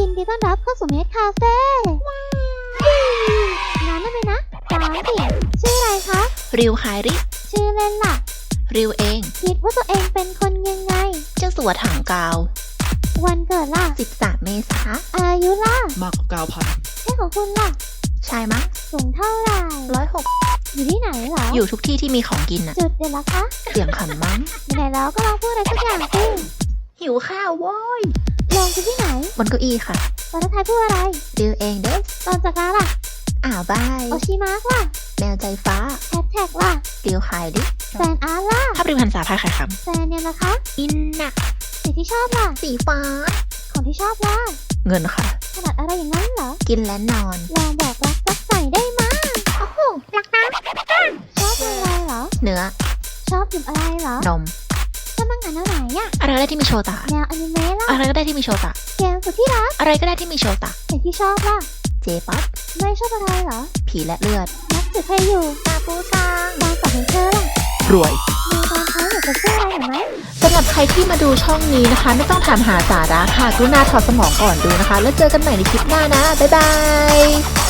ยินดีต้อนรับเข้าสู่เมดคาเฟ่น้ำได้ไหมนะสามสิชื่ออะไรคะ ริวไฮริชื่อเล่นล่ะ ริวเอง คิดว่าตัวเองเป็นคนยังไง เจ้าสัวถังกาว วันเกิดล่ะ 13 เมษาอายุล่ะ มากกว่าเก้าพันใช่ของคุณล่ะใช่มั้งสูงเท่าไหร่ร้อยหกอยู่ที่ไหนเหรอ อยู่ทุกที่ที่มีของกินอะจุดเด่นละคะ เสียงขำมั้งไหนๆแล้วก็ลองพูดอะไรสักอย่างสิหิวข้าวโว้ย ลองอยู่ที่ไหน บนเก้าอี้ค่ะตอนท้ายพูดอะไรริวเองเด้สตอนจากลาล่ะอ่าวบายโอชิมาร์กล่ะ แมวใจฟ้าแฮชแท็กล่ะริวไฮริแฟนอาร์ตล่ะภาพริวหันษาพาขายคแฟนเนี่ยนะคะำอินน่ะสีที่ชอบล่ะ สีฟ้า ของที่ชอบล่ะ เงินค่ะ ขนาดอะไรอย่างนั้นเหรอ กินและนอน ลองบอกรักรักใส่ได้มาโอ้โหรักนะชอบอะไรเหรอ เนื้อ ชอบดื่มอะไรเหรอนมชอบ มังงานแนวไหนอะอะไรก็ได้ที่มีโชตะ แนวอนิเมะล่ะ อะไรก็ได้ที่มีโชตะ เกมสุดที่รัก อะไรก็ได้ที่มีโชตะสิ่งที่ชอบล่ะ เจป๊อปไม่ชอบอะไรเหรอ ผีและเลือด นักสืบใครอยู่ตาปูซังบางกอกของเธอล่ะ รวยมีตอนท้ายอยากจะช่วยอะไรหน่อยไหมสำหรับใครที่มาดูช่องนี้นะคะ ไม่ต้องถามหาสาระค่ะกรุณาถอดสมองก่อนดูนะคะ แล้วเจอกันใหม่ในคลิปหน้านะ บ๊ายบาย